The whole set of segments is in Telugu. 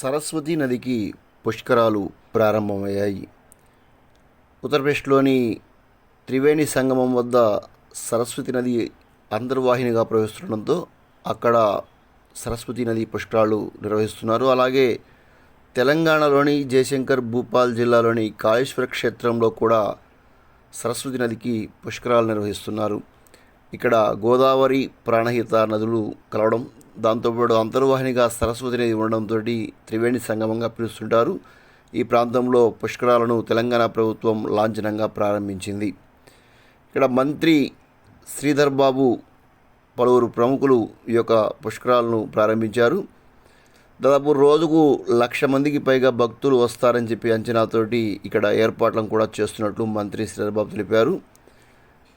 సరస్వతి నదికి పుష్కరాలు ప్రారంభమయ్యాయి. ఉత్తరప్రదేశ్లోని త్రివేణి సంగమం వద్ద సరస్వతి నది అంతర్వాహినిగా ప్రవహిస్తుండడంతో అక్కడ సరస్వతి నది పుష్కరాలు నిర్వహిస్తున్నారు. అలాగే తెలంగాణలోని జయశంకర్ భూపాల్ జిల్లాలోని కాళేశ్వర క్షేత్రంలో కూడా సరస్వతి నదికి పుష్కరాలు నిర్వహిస్తున్నారు. ఇక్కడ గోదావరి ప్రాణహిత నదులు కలవడం దాంతోపాటు అంతర్వాహినిగా సరస్వతి నది ఉండడంతో త్రివేణి సంగమంగా పిలుస్తుంటారు. ఈ ప్రాంతంలో పుష్కరాలను తెలంగాణ ప్రభుత్వం లాంఛనంగా ప్రారంభించింది. ఇక్కడ మంత్రి శ్రీధర్ బాబు పలువురు ప్రముఖులు ఈ యొక్క పుష్కరాలను ప్రారంభించారు. దాదాపు రోజుకు లక్ష మందికి పైగా భక్తులు వస్తారని చెప్పి అంచనాతోటి ఇక్కడ ఏర్పాట్లను కూడా చేస్తున్నట్లు మంత్రి శ్రీధర్ బాబు తెలిపారు.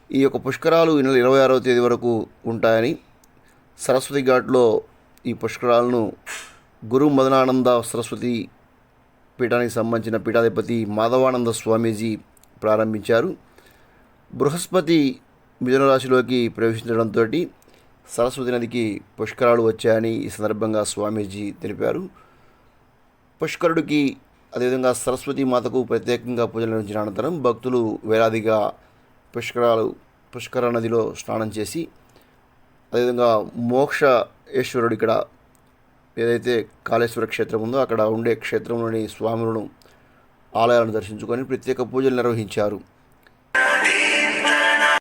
ఈ యొక్క పుష్కరాలు ఈ నెల ఇరవై ఆరవ తేదీ వరకు ఉంటాయని సరస్వతి ఘాట్లో ఈ పుష్కరాలను గురు మదనానంద సరస్వతి పీఠానికి సంబంధించిన పీఠాధిపతి మాధవానంద స్వామీజీ ప్రారంభించారు. బృహస్పతి మిథునరాశిలోకి ప్రవేశించడంతో సరస్వతి నదికి పుష్కరాలు వచ్చాయని ఈ సందర్భంగా స్వామీజీ తెలిపారు. పుష్కరుడికి అదేవిధంగా సరస్వతి మాతకు ప్రత్యేకంగా పూజలు నిర్వహించిన అనంతరం భక్తులు వేలాదిగా పుష్కరాలు పుష్కర నదిలో స్నానం చేసి అదేవిధంగా మోక్షేశ్వరుడు ఇక్కడ ఏదైతే కాళేశ్వర క్షేత్రం ఉందో అక్కడ ఉండే క్షేత్రంలోని స్వాములను ఆలయాలను దర్శించుకొని ప్రత్యేక పూజలు నిర్వహించారు.